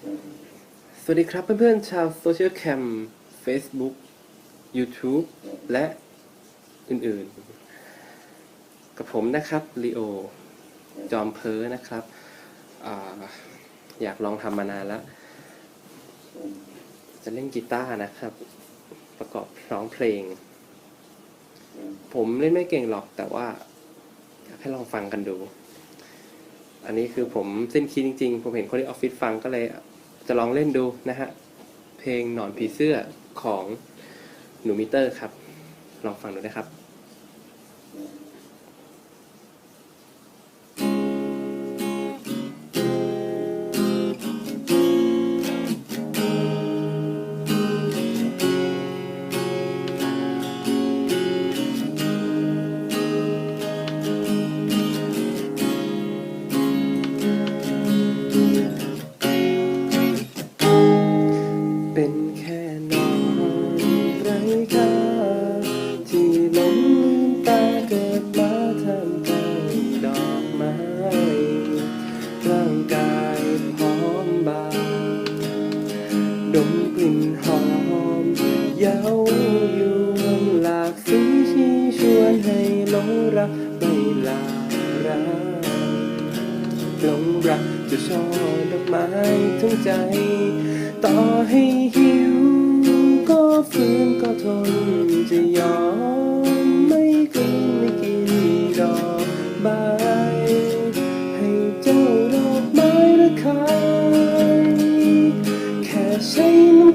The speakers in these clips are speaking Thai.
สวัสดีครับเพื่อนๆชาวโซเชียลแคม Facebook YouTube และอื่นๆ กับผมนะครับลีโอจอมเพอนะครับออยากลองทำมานานแล้ว จะเล่นกีตาร์นะครับ ประกอบร้องเพลง ผมเล่นไม่เก่งหรอกแต่ว่า อยากให้ลองฟังกันดู อันนี้คือผมเส้นคีย์จริงๆ ผมเห็นคนที่ออฟฟิศฟังก็เลย จะลองเล่นดูนะฮะ เพลงหนอนผีเสื้อของหนูมิเตอร์ครับ ลองฟังดูนะครับ ลิ่นหอมเย้ายวนหลากสีชี้ชวนให้หลงรักไม่ลาร้าหลงรักจะช่อดอกไม้ทั้งใจต่อ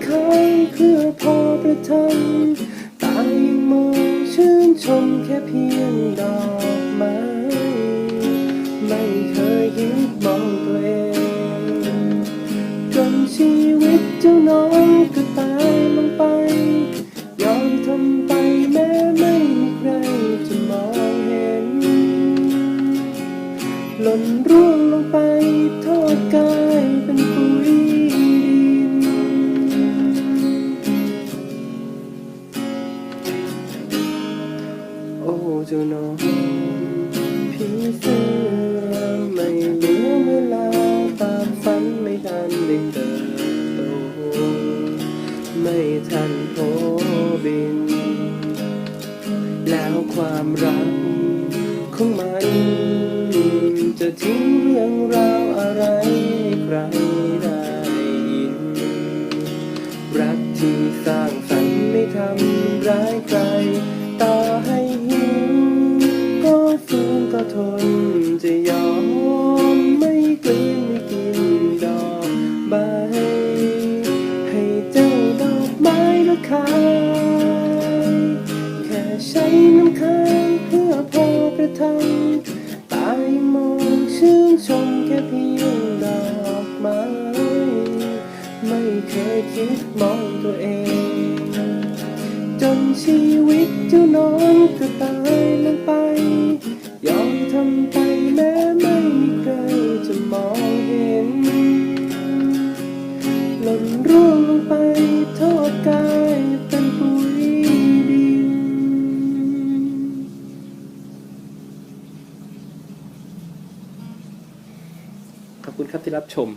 คเพื่อพอประทังตายังมองชื่นชมแค่เพียงดอกไม้ไม่เคยคิดมองตัวเองจนชีวิตเจ้าน้องก็ เจ้านอผีเสื้อไม่เหลือเวลาตามฝันไม่ทันได้เติบโตไม่ทันโผบิน แล้วความรักของมันจะทิ้งเรื่องราวอะไรใครได้ คิดมองตัวเอง จนชีวิตเจ้านอนก็ตายลงไป ยอมทำไปแม้ไม่มีใครจะมองเห็น หล่นร่วงลงไปโทษกายเป็นปุ๋ยดินขอบคุณครับที่รับชม